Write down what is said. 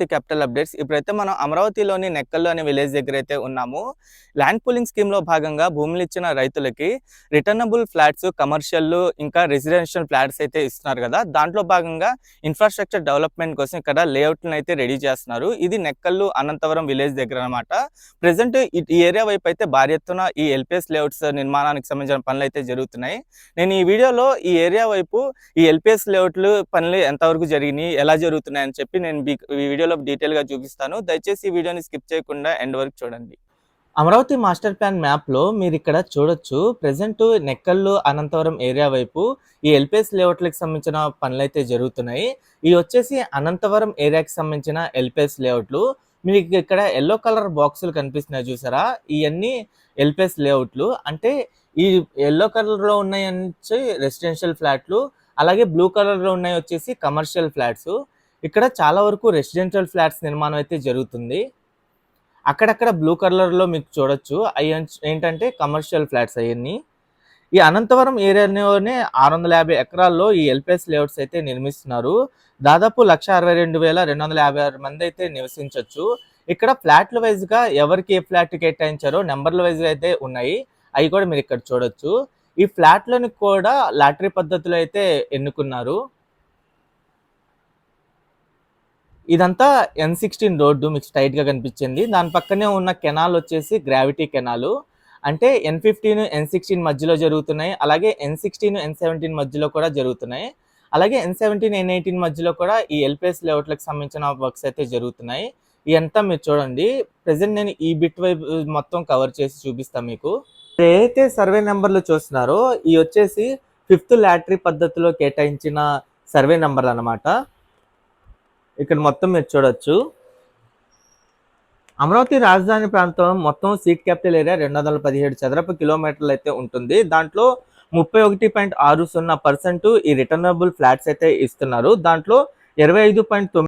Amaravati capital updates. ఇప్పుడైతే మనం అమరావతిలోని నెక్కల్లో అనే విలేజ్ దగ్గర అయితే ఉన్నాము. ల్యాండ్ పూలింగ్ స్కీమ్లో భాగంగా భూములు ఇచ్చిన రైతులకి రిటర్నబుల్ ఫ్లాట్స్ కమర్షియల్ ఇంకా రెసిడెన్షియల్ ఫ్లాట్స్ అయితే ఇస్తున్నారు కదా. దాంట్లో భాగంగా ఇన్ఫ్రాస్ట్రక్చర్ డెవలప్మెంట్ కోసం ఇక్కడ లేఅవుట్లను అయితే రెడీ చేస్తున్నారు. ఇది నెక్కల్లు అనంతవరం విలేజ్ దగ్గర అనమాట ప్రజెంట్ ఈ ఏరియా వైపు అయితే భారీ ఎత్తున ఈ ఎల్పిఎస్ లేఅవుట్స్ నిర్మాణానికి సంబంధించిన పనులు అయితే జరుగుతున్నాయి. నేను ఈ వీడియోలో ఈ ఏరియా వైపు ఈ ఎల్పిఎస్ లేఅవుట్లు పనులు ఎంతవరకు జరిగినాయి ఎలా జరుగుతున్నాయి అని చెప్పి నేను ఈ వీడియోలో డీటెయిల్గా చూపిస్తాను. దయచేసి ఈ వీడియోని స్కిప్ చేయకుండా ఎండ్ వరకు చూడండి. అమరావతి మాస్టర్ ప్లాన్ మ్యాప్లో మీరు ఇక్కడ చూడొచ్చు. ప్రెసెంట్ నెక్కల్లు అనంతవరం ఏరియా వైపు ఈ ఎల్పిఎస్ లేఅవుట్లకు సంబంధించిన పనులు అయితే జరుగుతున్నాయి. ఇవి వచ్చేసి అనంతవరం ఏరియాకి సంబంధించిన ఎల్పిఎస్ లేఅవుట్లు. మీకు ఇక్కడ ఎల్లో కలర్ బాక్సులు కనిపిస్తున్నాయి చూసారా? ఇవన్నీ ఎల్పిఎస్ లేఅవుట్లు. అంటే ఈ ఎల్లో కలర్లో ఉన్నాయి వచ్చి రెసిడెన్షియల్ ఫ్లాట్లు అలాగే బ్లూ కలర్లో ఉన్నాయి వచ్చేసి కమర్షియల్ ఫ్లాట్స్. ఇక్కడ చాలా వరకు రెసిడెన్షియల్ ఫ్లాట్స్ నిర్మాణం అయితే జరుగుతుంది. అక్కడక్కడ బ్లూ కలర్లో మీకు చూడొచ్చు. అవి ఏంటంటే కమర్షియల్ ఫ్లాట్స్ అవన్నీ. ఈ అనంతవరం ఏరియాలోనే ఆరు వందల యాభై ఎకరాల్లో ఈ ఎల్పిఎస్ లేఅవుట్స్ అయితే నిర్మిస్తున్నారు. దాదాపు లక్ష అరవై రెండు వేల రెండు వందల యాభై ఆరు మంది అయితే నివసించవచ్చు ఇక్కడ ఫ్లాట్ల వైజ్గా ఎవరికి ఏ ఫ్లాట్ కేటాయించారో నెంబర్ల వైజ్గా అయితే ఉన్నాయి. అవి కూడా మీరు ఇక్కడ చూడొచ్చు. ఈ ఫ్లాట్లను కూడా లాటరీ పద్ధతిలో అయితే ఎన్నుకున్నారు. ఇదంతా ఎన్ సిక్స్టీన్ రోడ్డు మీకు స్ట్రైట్గా కనిపించింది. దాని పక్కనే ఉన్న కెనాల్ వచ్చేసి గ్రావిటీ కెనాలు. అంటే ఎన్ ఫిఫ్టీన్ ఎన్ సిక్స్టీన్ మధ్యలో జరుగుతున్నాయి. అలాగే ఎన్ సిక్స్టీన్ ఎన్ సెవెంటీన్ మధ్యలో కూడా జరుగుతున్నాయి. అలాగే ఎన్ సెవెంటీన్ ఎన్ ఎయిటీన్ మధ్యలో కూడా ఈ ఎల్పిఎస్ లేఅవుట్లకు సంబంధించిన వర్క్స్ అయితే జరుగుతున్నాయి. ఇదంతా మీరు చూడండి. ప్రెసెంట్ నేను ఈ బిట్ వైపు మొత్తం కవర్ చేసి చూపిస్తాను మీకు. ఏదైతే సర్వే నెంబర్లు చూస్తున్నారో ఈ వచ్చేసి ఫిఫ్త్ లాటరీ పద్ధతిలో కేటాయించిన సర్వే నెంబర్లు అనమాట ఇక్కడ మొత్తం మీరు చూడొచ్చు. అమరావతి రాజధాని ప్రాంతం మొత్తం సీట్ క్యాపిటల్ ఏరియా రెండు వందల పదిహేడు చదరపు కిలోమీటర్లు అయితే ఉంటుంది. దాంట్లో ముప్పై ఒకటి పాయింట్ ఆరు సున్నా పర్సెంట్ ఈ రిటర్నబుల్ ఫ్లాట్స్ అయితే ఇస్తున్నారు. దాంట్లో ఇరవై ఐదు పాయింట్ తొమ్మిది